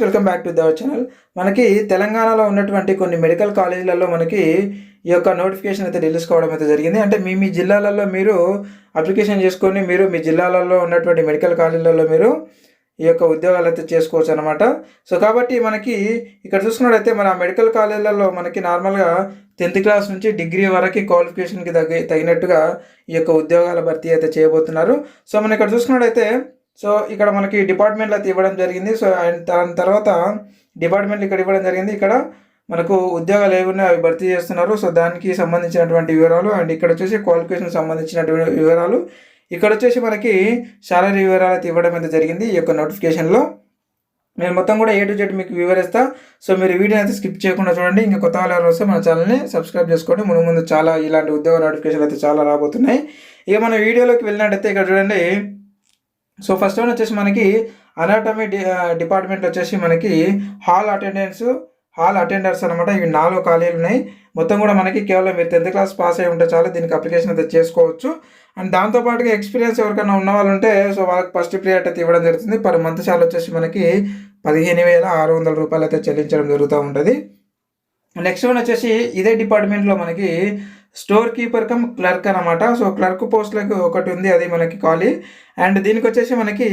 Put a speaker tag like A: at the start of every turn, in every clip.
A: Welcome back to our channel మనకి తెలంగాణలో ఉన్నటువంటి కొన్ని మెడికల్ కాలేజీలలో మనకి ఈ యొక్క నోటిఫికేషన్ అయితే రిలీజ్ కావడం అయితే జరిగింది. అంటే మీ మీ జిల్లాలలో మీరు అప్లికేషన్ చేసుకొని మీరు మీ జిల్లాలలో ఉన్నటువంటి మెడికల్ కాలేజీలలో మీరు ఈ యొక్క ఉద్యోగాలు అయితే చేసుకోవచ్చు అనమాట సో కాబట్టి మనకి ఇక్కడ చూసుకున్నట్టయితే మన మెడికల్ కాలేజీలలో మనకి నార్మల్గా టెన్త్ క్లాస్ నుంచి డిగ్రీ వరకు క్వాలిఫికేషన్కి తగి తగినట్టుగా ఈ యొక్క ఉద్యోగాల భర్తీ అయితే చేయబోతున్నారు. సో మనం ఇక్కడ చూసుకున్నట్టయితే సో ఇక్కడ మనకి డిపార్ట్మెంట్లు అయితే ఇవ్వడం జరిగింది. సో అండ్ దాని తర్వాత డిపార్ట్మెంట్లు ఇక్కడ ఇవ్వడం జరిగింది. ఇక్కడ మనకు ఉద్యోగాలు ఏమున్నాయో అవి భర్తీ చేస్తున్నారు. సో దానికి సంబంధించినటువంటి వివరాలు అండ్ ఇక్కడ వచ్చేసి క్వాలిఫికేషన్ సంబంధించినటువంటి వివరాలు. ఇక్కడ వచ్చేసి మనకి శాలరీ వివరాలు అయితే ఇవ్వడం అయితే జరిగింది ఈ యొక్క నోటిఫికేషన్లో. నేను మొత్తం కూడా ఏ టు జెడ్ మీకు వివరిస్తా. సో మీరు వీడియో అయితే స్కిప్ చేయకుండా చూడండి. ఇంకా కొత్త వాళ్ళు వస్తే మన ఛానల్ని సబ్స్క్రైబ్ చేసుకోండి. ముందు ముందు చాలా ఇలాంటి ఉద్యోగ నోటిఫికేషన్లు అయితే చాలా రాబోతున్నాయి. ఇక మన వీడియోలోకి వెళ్ళినట్టయితే ఇక్కడ చూడండి. సో ఫస్ట్ వన్ వచ్చేసి మనకి అనాటమీ డిపార్ట్మెంట్ వచ్చేసి మనకి హాల్ అటెండెన్స్ హాల్ అటెండర్స్ అనమాట ఇవి నాలుగు ఖాళీలు ఉన్నాయి. మొత్తం కూడా మనకి కేవలం మీరు టెన్త్ క్లాస్ పాస్ అయి ఉంటే చాలు దీనికి అప్లికేషన్ అయితే చేసుకోవచ్చు. అండ్ దాంతోపాటుగా ఎక్స్పీరియన్స్ ఎవరికైనా ఉన్న వాళ్ళు ఉంటే సో వాళ్ళకి ఫస్ట్ ప్రియారిటీ అయితే ఇవ్వడం జరుగుతుంది. పర్ మంత్ శాలరీ వచ్చేసి మనకి పదిహేను వేల ఆరు వందల రూపాయలు అయితే చెల్లించడం జరుగుతూ ఉంటుంది. నెక్స్ట్ వన్ వచ్చేసి ఇదే డిపార్ట్మెంట్లో మనకి స్టోర్ కీపర్ కమ్ క్లర్క్ అనమాట సో క్లర్క్ పోస్ట్లకు ఒకటి ఉంది అది మనకి ఖాళీ. అండ్ దీనికి వచ్చేసి మనకి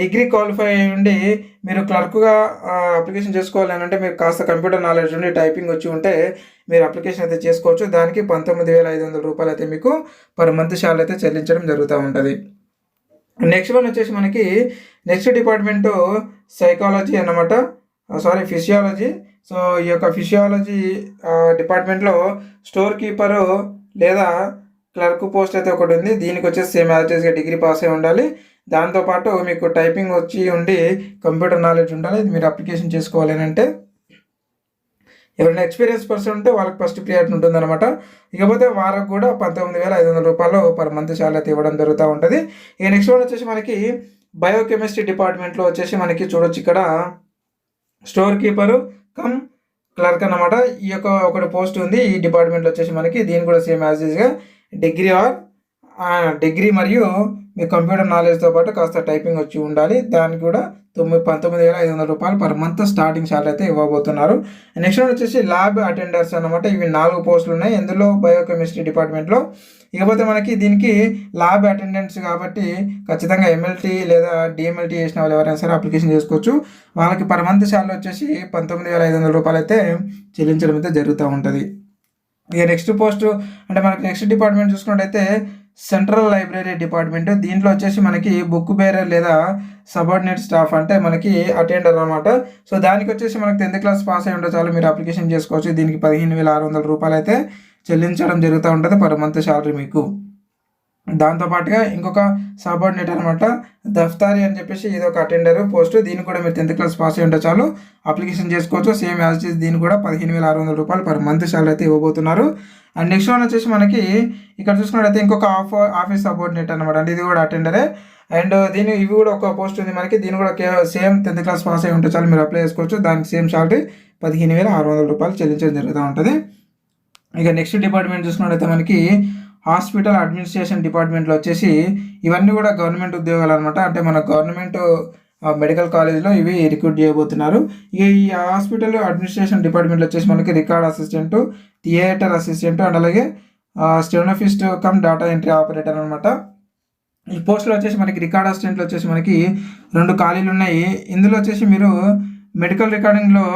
A: డిగ్రీ క్వాలిఫై అయి ఉండి మీరు క్లర్క్గా అప్లికేషన్ చేసుకోవాలి అని అంటే మీరు కాస్త కంప్యూటర్ నాలెడ్జ్ ఉండి టైపింగ్ వచ్చి ఉంటే మీరు అప్లికేషన్ అయితే చేసుకోవచ్చు. దానికి పంతొమ్మిది వేల ఐదు వందల రూపాయలు అయితే మీకు పర్ మంత్ శాలరీ అయితే చెల్లించడం జరుగుతూ ఉంటుంది. నెక్స్ట్ వన్ వచ్చేసి మనకి నెక్స్ట్ డిపార్ట్మెంటు సైకాలజీ అన్నమాట. Sorry physiology. సో ఈ యొక్క ఫిజియాలజీ డిపార్ట్మెంట్లో స్టోర్ కీపరు లేదా క్లర్క్ పోస్ట్ అయితే ఒకటి ఉంది. దీనికి వచ్చేసి సేమ్ యాజిటీస్గా డిగ్రీ పాస్ అయి ఉండాలి. దాంతోపాటు మీకు టైపింగ్ వచ్చి ఉండి కంప్యూటర్ నాలెడ్జ్ ఉండాలి. ఇది మీరు అప్లికేషన్ చేసుకోవాలి అంటే ఎవరైనా ఎక్స్పీరియన్స్ పర్సన్ ఉంటే వాళ్ళకి ఫస్ట్ ప్రియారిటీ ఉంటుంది అనమాట ఇకపోతే వారికి కూడా పంతొమ్మిది వేల ఐదు వందల రూపాయలు పర్ మంత్ శాలరీ అయితే ఇవ్వడం జరుగుతూ ఉంటుంది. ఇక నెక్స్ట్ వన్ వచ్చేసి మనకి బయోకెమిస్ట్రీ డిపార్ట్మెంట్లో వచ్చేసి మనకి చూడొచ్చు ఇక్కడ స్టోర్ కీపరు కమ్ క్లర్క్ అన్నమాట. ఈ యొక్క ఒకటి పోస్ట్ ఉంది. ఈ డిపార్ట్మెంట్లో వచ్చేసి మనకి దీని కూడా సేమ్ యాజ్ యూజ్గా డిగ్రీ ఆర్ డిగ్రీ మరియు మీ కంప్యూటర్ నాలెడ్జ్తో పాటు కాస్త టైపింగ్ వచ్చి ఉండాలి. దానికి కూడా తొమ్మిది పంతొమ్మిది వేల ఐదు వందల రూపాయలు పర్ మంత్ స్టార్టింగ్ శాలరీ అయితే ఇవ్వబోతున్నారు. నెక్స్ట్ వచ్చేసి ల్యాబ్ అటెండర్స్ అనమాట ఇవి నాలుగు పోస్టులు ఉన్నాయి. ఇందులో బయోకెమిస్ట్రీ డిపార్ట్మెంట్లో ఇకపోతే మనకి దీనికి ల్యాబ్ అటెండెంట్స్ కాబట్టి ఖచ్చితంగా ఎంఎల్టీ లేదా డిఎంఎల్టీ చేసిన వాళ్ళు ఎవరైనా సరే అప్లికేషన్ చేసుకోవచ్చు. వాళ్ళకి పర్ మంత్ శాలరీ వచ్చేసి పంతొమ్మిది వేల ఐదు వందల రూపాయలు అయితే చెల్లించడం అయితే జరుగుతూ ఉంటుంది. ఇక నెక్స్ట్ పోస్ట్ అంటే మనకి నెక్స్ట్ డిపార్ట్మెంట్ చూసుకున్నట్టయితే సెంట్రల్ లైబ్రరీ డిపార్ట్మెంట్. దీంట్లో వచ్చేసి మనకి బుక్ బేరర్ లేదా సబార్డినేట్ స్టాఫ్ అంటే మనకి అటెండర్ అనమాట సో దానికి వచ్చేసి మనకి టెన్త్ క్లాస్ పాస్ అయి ఉంటే చాలు మీరు అప్లికేషన్ చేసుకోవచ్చు. దీనికి పదిహేను వేల ఆరు వందల రూపాయలు అయితే చెల్లించడం జరుగుతూ ఉంటుంది. పర్ మంత్ శాలరీ మీకు. దాంతోపాటుగా ఇంకొక సబార్డినేట్ అనమాట దఫ్తారి అని చెప్పేసి ఇది ఒక అటెండర్ పోస్ట్ దీన్ని కూడా మీరు టెన్త్ క్లాస్ పాస్ అయి ఉంటే చాలు అప్లికేషన్ చేసుకోవచ్చు. సేమ్ యాజ్ చేసి దీన్ని కూడా పదిహేను వేల ఆరు వందల రూపాయలు పర్ మంత్ శాలరీ అయితే ఇవ్వబోతున్నారు. అండ్ నెక్స్ట్ వన్ వచ్చేసి మనకి ఇక్కడ చూసుకున్నట్టయితే ఇంకొక ఆఫ్ ఆఫీస్ సబార్డినేట్ అనమాట అంటే ఇది కూడా అటెండరే. అండ్ దీని ఇవి కూడా ఒక పోస్ట్ ఉంది మనకి. దీని కూడా సేమ్ టెన్త్ క్లాస్ పాస్ అయి ఉంటే చాలు మీరు అప్లై చేసుకోవచ్చు. దానికి సేమ్ శాలరీ పదిహేను వేల ఆరు వందల రూపాయలు చెల్లించడం జరుగుతూ ఉంటుంది. ఇక నెక్స్ట్ డిపార్ట్మెంట్ చూసుకున్నట్టయితే మనకి హాస్పిటల్ అడ్మినిస్ట్రేషన్ డిపార్ట్మెంట్లో వచ్చేసి ఇవన్నీ కూడా గవర్నమెంట్ ఉద్యోగాలు అనమాట అంటే మన గవర్నమెంట్ మెడికల్ కాలేజ్లో ఇవి రిక్రూట్ చేయబోతున్నారు. ఇక ఈ హాస్పిటల్ అడ్మినిస్ట్రేషన్ డిపార్ట్మెంట్లో వచ్చేసి మనకి record assistant theatre assistant and అలాగే stenotypist cum data entry operator అనమాట ఈ పోస్టులో వచ్చేసి మనకి రికార్డ్ అసిస్టెంట్లో వచ్చేసి మనకి రెండు ఖాళీలు ఉన్నాయి. ఇందులో వచ్చేసి మీరు మెడికల్ రికార్డింగ్లో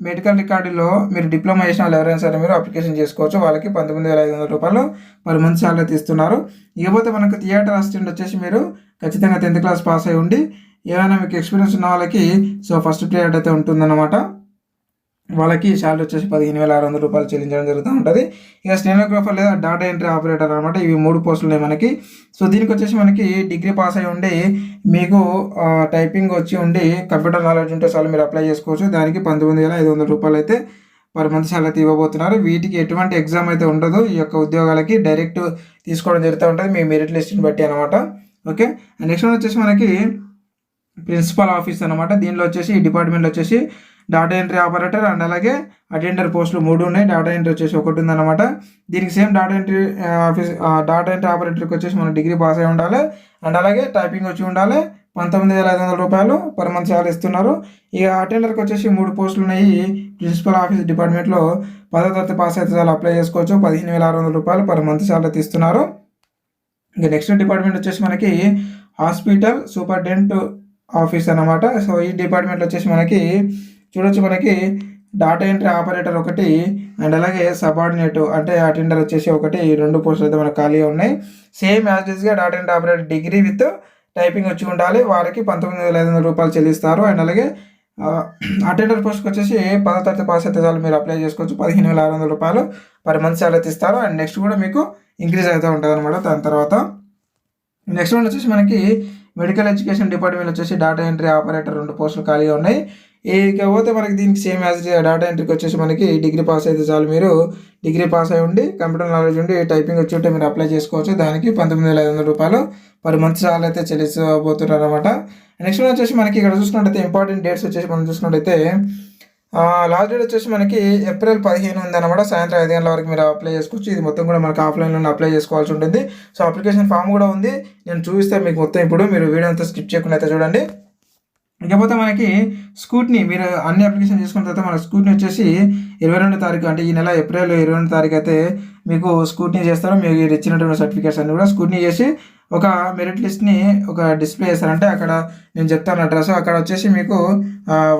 A: మెడికల్ రికార్డులో మీరు డిప్లొమా చేసిన వాళ్ళు ఎవరైనా సరే మీరు అప్లికేషన్ చేసుకోవచ్చు. వాళ్ళకి పంతొమ్మిది వేల ఐదు వందల రూపాయలు పర్ మంత్ శాలరీ తీస్తున్నారు ఇకపోతే మనకు థియేటర్ అసిస్టెంట్ వచ్చేసి మీరు ఖచ్చితంగా టెన్త్ క్లాస్ పాస్ అయి ఉండి ఏమైనా మీకు ఎక్స్పీరియన్స్ ఉన్న వాళ్ళకి సో ఫస్ట్ ప్రియారిటీ అయితే ఉంటుందన్నమాట. వాళ్ళకి శాలరీ వచ్చేసి పదిహేను వేల ఆరు వందల రూపాయలు చెల్లించడం జరుగుతూ ఉంటుంది. ఇక స్టెనోగ్రాఫర్ లేదా డాటా ఎంట్రీ ఆపరేటర్ అనమాట ఇవి మూడు పోస్టులు ఉన్నాయి మనకి. సో దీనికి వచ్చేసి మనకి డిగ్రీ పాస్ అయి ఉండి Hmm. మీకు టైపింగ్ వచ్చి ఉండి కంప్యూటర్ నాలెడ్జ్ ఉంటే చాలు మీరు అప్లై చేసుకోవచ్చు. దానికి పంతొమ్మిది వేల ఐదు వందల రూపాయలు అయితే పర్ మంత్ సాలరీ ఇవ్వబోతున్నారు. వీటికి ఎటువంటి ఎగ్జామ్ అయితే ఉండదు. ఈ యొక్క ఉద్యోగాలకి డైరెక్ట్ తీసుకోవడం జరుగుతూ ఉంటుంది. మీ మెరిట్ లిస్ట్ని బట్టి అనమాట ఓకే? నెక్స్ట్ వన్ వచ్చేసి మనకి ప్రిన్సిపల్ ఆఫీస్ అనమాట దీనిలో వచ్చేసి ఈ డిపార్ట్మెంట్లో వచ్చేసి డాటా ఎంట్రీ ఆపరేటర్ అండ్ అలాగే అటెండర్ పోస్టులు మూడు ఉన్నాయి. డాటా ఎంట్రీ వచ్చేసి ఒకటి ఉందన్నమాట. దీనికి same data entry office data entry ఆపరేటర్కి వచ్చేసి మనం డిగ్రీ పాస్ అయి ఉండాలి. అండ్ అలాగే టైపింగ్ వచ్చి ఉండాలి. పంతొమ్మిది వేల ఐదు వందల రూపాయలు పర్ మంత్ శాలరీ ఇస్తున్నారు. ఇక అటెండర్కి వచ్చేసి మూడు పోస్టులు ఉన్నాయి. ప్రిన్సిపల్ ఆఫీస్ డిపార్ట్మెంట్లో పదో తరగతి పాస్ అయితే చాలా అప్లై చేసుకోవచ్చు. పదిహేను వేల ఆరు వందల రూపాయలు పర్ మంత్ శాలరీ తీస్తున్నారు. ఇంకా నెక్స్ట్ డిపార్ట్మెంట్ వచ్చేసి మనకి హాస్పిటల్ సూపరింటెండెంట్ ఆఫీస్ అన్నమాట. సో ఈ డిపార్ట్మెంట్ వచ్చేసి మనకి చూడొచ్చు మనకి. డాటా ఎంట్రీ ఆపరేటర్ ఒకటి అండ్ అలాగే సబార్డినేట్ అంటే అటెండర్ వచ్చేసి ఒకటి రెండు పోస్టులు అయితే మనకు ఖాళీగా ఉన్నాయి. Same యాజ్గా data entry operator degree with typing వచ్చి ఉండాలి. వారికి పంతొమ్మిది వేల ఐదు వందల రూపాయలు చెల్లిస్తారు. అండ్ అలాగే అటెండర్ పోస్ట్కి వచ్చేసి పదో తరగతి పాస్ అయితే చాలు. మీరు అప్లై చేసుకోవచ్చు. పదిహేను వేల ఆరు వందల రూపాయలు పర్ మంత్ శాలరీ ఇస్తారు. అండ్ నెక్స్ట్ కూడా మీకు ఇంక్రీజ్ అవుతూ ఉంటుంది అనమాట దాని తర్వాత నెక్స్ట్ వన్ వచ్చేసి మనకి మెడికల్ ఎడ్యుకేషన్ డిపార్ట్మెంట్ వచ్చేసి డాటా ఎంట్రీ ఆపరేటర్ రెండు పోస్టులు ఖాళీగా ఉన్నాయి. ఇకపోతే మనకి దీనికి సేమ్ యాజ్ డేటా ఎంట్రీకి వచ్చేసి మనకి డిగ్రీ పాస్ అయితే చాలు. మీరు డిగ్రీ పాస్ అయి ఉండి కంప్యూటర్ నాలెడ్జ్ ఉండి టైపింగ్ వచ్చి ఉంటే మీరు అప్లై చేసుకోవచ్చు. దానికి పంతొమ్మిది వేల ఐదు వందల రూపాయలు పర్ మంత్ సార్లు అయితే చెల్లించబోతున్నారు అనమాట నెక్స్ట్ వచ్చేసి మనకి ఇక్కడ చూసుకున్నట్టయితే ఇంపార్టెంట్ డేట్స్ వచ్చేసి మనం చూసుకున్నట్టయితే లాస్ట్ డేట్ వచ్చేసి మనకి ఏప్రిల్ పదిహేను ఉందన్నమాట. సాయంత్రం ఐదు గంటల వరకు మీరు అప్లై చేసుకోవచ్చు. ఇది మొత్తం కూడా మనకి ఆఫ్లైన్లో అప్లై చేసుకోవాల్సి ఉంటుంది. సో అప్లికేషన్ ఫామ్ కూడా ఉంది. నేను చూపిస్తే మీకు మొత్తం ఇప్పుడు. మీరు వీడియో అంతా స్కిప్ చేయకుండా అయితే చూడండి. ఇకపోతే మనకి స్కూట్ని మీరు అన్ని అప్లికేషన్ చేసుకున్న తర్వాత మన స్కూట్ని వచ్చేసి ఇరవై రెండు తారీఖు అంటే ఈ నెల ఏప్రిల్ ఇరవై రెండు తారీఖు అయితే మీకు స్కూట్ని చేస్తారు. మీరు ఇచ్చినటువంటి సర్టిఫికేట్స్ అన్ని కూడా స్కూట్ని చేసి ఒక మెరిట్ లిస్ట్ని ఒక డిస్ప్లే చేస్తారంటే అక్కడ నేను చెప్తాను అడ్రస్. అక్కడ వచ్చేసి మీకు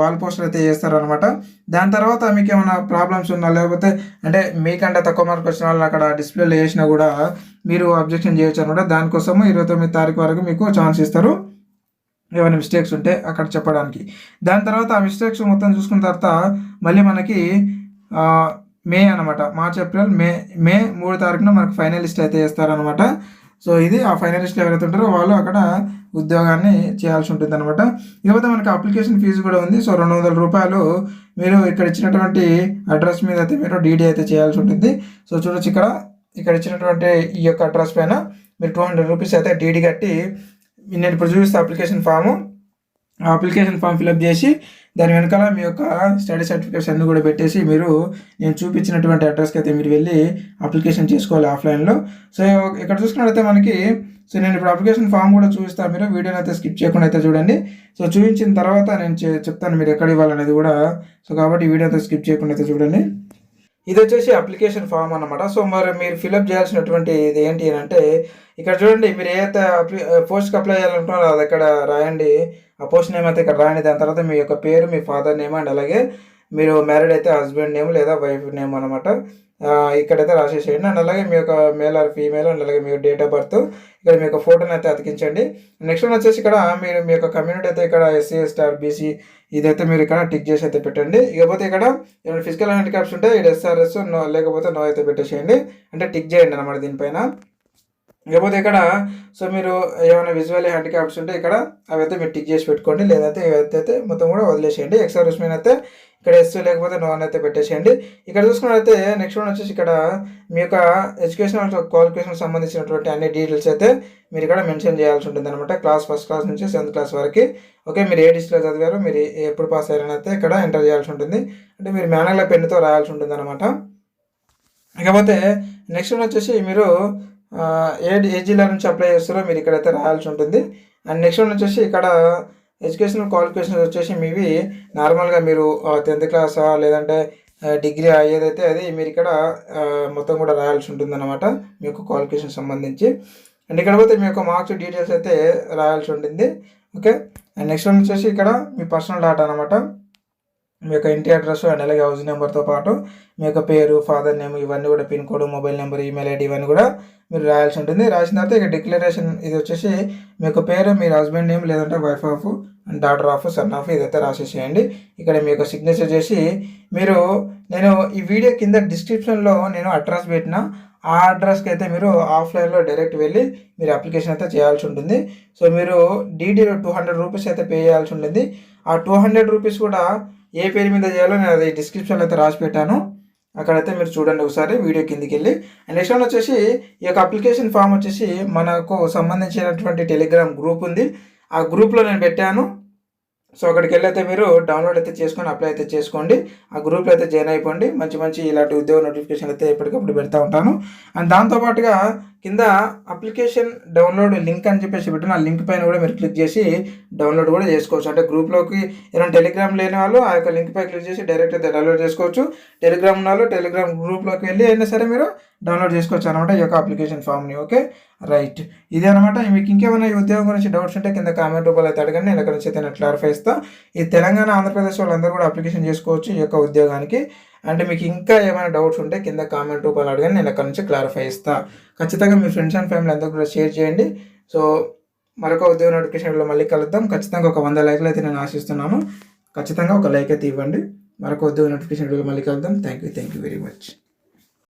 A: వాల్ పోస్టర్ అయితే చేస్తారనమాట దాని తర్వాత మీకు ఏమైనా ప్రాబ్లమ్స్ ఉన్నా లేకపోతే అంటే మీకంటే తక్కువ మార్క్ వచ్చిన వాళ్ళని అక్కడ డిస్ప్లేలో చేసినా కూడా మీరు అబ్జెక్షన్ చేయొచ్చు అనమాట దానికోసము ఇరవై తొమ్మిది తారీఖు వరకు మీకు ఛాన్స్ ఇస్తారు. ఏమైనా మిస్టేక్స్ ఉంటే అక్కడ చెప్పడానికి. దాని తర్వాత ఆ మిస్టేక్స్ మొత్తం చూసుకున్న తర్వాత మళ్ళీ మనకి మే అనమాట మార్చ్ ఏప్రిల్ మే మే మూడు తారీఖున మనకు ఫైనలిస్ట్ అయితే వేస్తారనమాట సో ఇది ఆ ఫైనలిస్ట్ ఎవరైతే ఉంటారో వాళ్ళు అక్కడ ఉద్యోగాన్ని చేయాల్సి ఉంటుంది అనమాట ఇకపోతే మనకి అప్లికేషన్ ఫీజు కూడా ఉంది. సో రెండు వందల రూపాయలు మీరు ఇక్కడ ఇచ్చినటువంటి అడ్రస్ మీద అయితే మీరు డీడీ అయితే చేయాల్సి ఉంటుంది. సో చూడొచ్చు ఇక్కడ. ఇక్కడ ఇచ్చినటువంటి ఈ యొక్క అడ్రస్ పైన మీరు టూ హండ్రెడ్ రూపీస్ అయితే డీడీ కట్టి నేను ఇప్పుడు చూపిస్తే అప్లికేషన్ ఫాము ఆ అప్లికేషన్ ఫామ్ ఫిల్అప్ చేసి దాని వెనకాల మీ యొక్క స్టడీ సర్టిఫికేట్స్ అన్నీ కూడా పెట్టేసి మీరు నేను చూపించినటువంటి అడ్రస్కి అయితే మీరు వెళ్ళి అప్లికేషన్ చేసుకోవాలి ఆఫ్లైన్లో సో ఇక్కడ చూసుకున్నట్లయితే మనకి సో నేను ఇప్పుడు అప్లికేషన్ ఫామ్ కూడా చూపిస్తాను మీరు. వీడియోని అయితే స్కిప్ చేయకుండా అయితే చూడండి. సో చూపించిన తర్వాత నేను చెప్తాను మీరు ఎక్కడ ఇవ్వాలనేది కూడా. సో కాబట్టి వీడియో అయితే స్కిప్ చేయకుండా అయితే చూడండి. ఇది వచ్చేసి అప్లికేషన్ ఫామ్ అనమాట సో మరి మీరు ఫిలప్ చేయాల్సినటువంటి ఇది ఏంటి అని అంటే ఇక్కడ చూడండి మీరు ఏదైతే పోస్ట్కి అప్లై చేయాలనుకుంటున్నారో అది ఇక్కడ రాయండి. ఆ పోస్ట్ నేమ్ అయితే ఇక్కడ రాయండి. దాని తర్వాత మీ యొక్క పేరు మీ ఫాదర్ నేమ్ అండ్ అలాగే మీరు మ్యారీడ్ అయితే హస్బెండ్ నేమ్ లేదా వైఫ్ నేమ్ అనమాట ఇక్కడైతే రాసేసేయండి. అండ్ అలాగే మీ యొక్క మేల్ ఆర్ ఫీమేల్ అండ్ అలాగే మీ డేట్ ఆఫ్ బర్త్ ఇక్కడ మీ యొక్క ఫోటోని అయితే అతికించండి. నెక్స్ట్ వన్ వచ్చేసి ఇక్కడ మీరు మీ యొక్క కమ్యూనిటీ అయితే ఇక్కడ ఎస్సీ ఎస్టార్ బీసీ ఇదైతే మీరు ఇక్కడ టిక్ చేసి అయితే పెట్టండి. ఇకపోతే ఇక్కడ ఏమైనా ఫిజికల్ హ్యాండిక్యాప్స్ ఉంటే ఇది ఎస్ఆర్ఎస్ నో లేకపోతే నో అయితే పెట్టేసేయండి. అంటే టిక్ చేయండి అనమాట దీనిపైన. ఇకపోతే ఇక్కడ సో మీరు ఏమైనా విజువల్ హ్యాండిక్యాప్స్ ఉంటే ఇక్కడ అవి అయితే మీరు టిక్ చేసి పెట్టుకోండి. లేదంటే ఇవైతే మొత్తం కూడా వదిలేసేయండి. ఎక్స్ట్రా రుస్మెన్ అయితే ఇక్కడ ఎస్ లేకపోతే నోన్ అయితే పెట్టేసేయండి. ఇక్కడ చూసుకున్నట్లయితే నెక్స్ట్ వన్ వచ్చేసి ఇక్కడ మీ యొక్క ఎడ్యుకేషన్ క్వాలిఫికేషన్ సంబంధించినటువంటి అన్ని డీటెయిల్స్ అయితే మీరు ఇక్కడ మెన్షన్ చేయాల్సి ఉంటుంది అనమాట క్లాస్ ఫస్ట్ క్లాస్ నుంచి సెవెంత్ క్లాస్ వరకు. ఓకే మీరు ఏ డిస్ట్లో చదివారో మీరు ఎప్పుడు పాస్ అయ్యారని అయితే ఇక్కడ ఎంటర్ చేయాల్సి ఉంటుంది. అంటే మీరు మేనర్ల పెన్నుతో రాయాల్సి ఉంటుంది అనమాట ఇకపోతే నెక్స్ట్ వన్ వచ్చేసి మీరు ఏ ఏ జిల్లా నుంచి అప్లై చేస్తారో మీరు ఇక్కడైతే రాయాల్సి ఉంటుంది. అండ్ నెక్స్ట్ వన్ వచ్చేసి ఇక్కడ ఎడ్యుకేషనల్ క్వాలిఫికేషన్స్ వచ్చేసి మీవి నార్మల్గా మీరు టెన్త్ క్లాసా లేదంటే డిగ్రీ ఏదైతే అది మీరు ఇక్కడ మొత్తం కూడా రాయాల్సి ఉంటుంది అనమాట మీ యొక్క క్వాలిఫికేషన్ సంబంధించి. అండ్ ఇక్కడ పోతే మీ యొక్క మార్క్స్ డీటెయిల్స్ అయితే రాయాల్సి ఉంటుంది ఓకే అండ్ నెక్స్ట్ వన్ వచ్చేసి ఇక్కడ మీ పర్సనల్ డాటా అనమాట మీ యొక్క ఇంటి అడ్రస్ అండ్ అలాగే హౌస్ నెంబర్తో పాటు మీ యొక్క పేరు ఫాదర్ నేమ్ ఇవన్నీ కూడా pin code mobile number email ID ఇవన్నీ కూడా మీరు రాయాల్సి ఉంటుంది. రాసిన తర్వాత ఇక డిక్లరేషన్ ఇది వచ్చేసి మీ యొక్క పేరు మీ హస్బెండ్ నేమ్ లేదంటే wife of daughter of son of ఇదైతే రాసేసేయండి. ఇక్కడ మీ యొక్క సిగ్నేచర్ చేసి మీరు నేను ఈ వీడియో కింద డిస్క్రిప్షన్లో నేను అడ్రస్ పెట్టిన ఆ అడ్రస్కి అయితే మీరు ఆఫ్లైన్లో డైరెక్ట్ వెళ్ళి మీరు అప్లికేషన్ అయితే చేయాల్సి ఉంటుంది. సో మీరు డీడీలో టూ హండ్రెడ్ రూపీస్ అయితే పే చేయాల్సి ఉంటుంది. ఆ టూ హండ్రెడ్ రూపీస్ కూడా ఏ పేరు మీద చేయాలో నేను అది డిస్క్రిప్షన్లో అయితే రాసి పెట్టాను. అక్కడైతే మీరు చూడండి ఒకసారి వీడియో కిందికి వెళ్ళి. అండ్ నెక్స్ట్ వన్ వచ్చేసి ఈ యొక్క అప్లికేషన్ ఫామ్ వచ్చేసి మనకు సంబంధించినటువంటి టెలిగ్రామ్ గ్రూప్ ఉంది. ఆ గ్రూప్లో నేను పెట్టాను. సో అక్కడికి వెళ్ళి అయితే మీరు డౌన్లోడ్ అయితే చేసుకొని అప్లై అయితే చేసుకోండి. ఆ గ్రూప్లో అయితే జాయిన్ అయిపోండి. మంచి మంచి ఇలాంటి ఉద్యోగ నోటిఫికేషన్ అయితే ఎప్పటికప్పుడు పెడతా ఉంటాను. అండ్ దాంతోపాటుగా కింద అప్లికేషన్ డౌన్లోడ్ లింక్ అని చెప్పేసి పెట్టిన ఆ లింక్ పైన కూడా మీరు క్లిక్ చేసి డౌన్లోడ్ కూడా చేసుకోవచ్చు. అంటే గ్రూప్లోకి ఏదైనా టెలిగ్రామ్ లేని వాళ్ళు ఆ యొక్క లింక్ పై క్లిక్ చేసి డైరెక్ట్ అయితే డౌన్లోడ్ చేసుకోవచ్చు. టెలిగ్రామ్ ఉన్న వాళ్ళు టెలిగ్రామ్ గ్రూప్లోకి వెళ్ళి అయినా సరే మీరు డౌన్లోడ్ చేసుకోవచ్చు అనమాట ఈ యొక్క అప్లికేషన్ ఫామ్ని ఓకే రైట్ ఇదే అనమాట మీకు ఇంకేమైనా ఈ ఉద్యోగం గురించి డౌట్స్ ఉంటే కింద కామెంట్ రూపాయలు అయితే అడగండి. నేను ఎక్కడ నుంచి అయితే నేను క్లారిఫై ఇస్తాను ఈ తెలంగాణ ఆంధ్రప్రదేశ్ వాళ్ళందరూ కూడా అప్లికేషన్ చేసుకోవచ్చు ఈ యొక్క ఉద్యోగానికి. అంటే మీకు ఇంకా ఏమైనా డౌట్స్ ఉంటే కింద కామెంట్ రూపాయలు అడగండి నేను అక్కడ నుంచి క్లారిఫై ఇస్తాను ఖచ్చితంగా మీ ఫ్రెండ్స్ అండ్ ఫ్యామిలీ అందరూ కూడా షేర్ చేయండి. సో మరొక ఉద్యోగ నోటిఫికేషన్లో మళ్ళీ కలుద్దాం. ఖచ్చితంగా ఒక వంద లైక్లు అయితే నేను ఆశిస్తున్నాను. ఖచ్చితంగా ఒక లైక్ అయితే ఇవ్వండి. మరొక ఉద్యోగ నోటిఫికేషన్ మళ్ళీ కలుద్దాం. Thank you thank you very much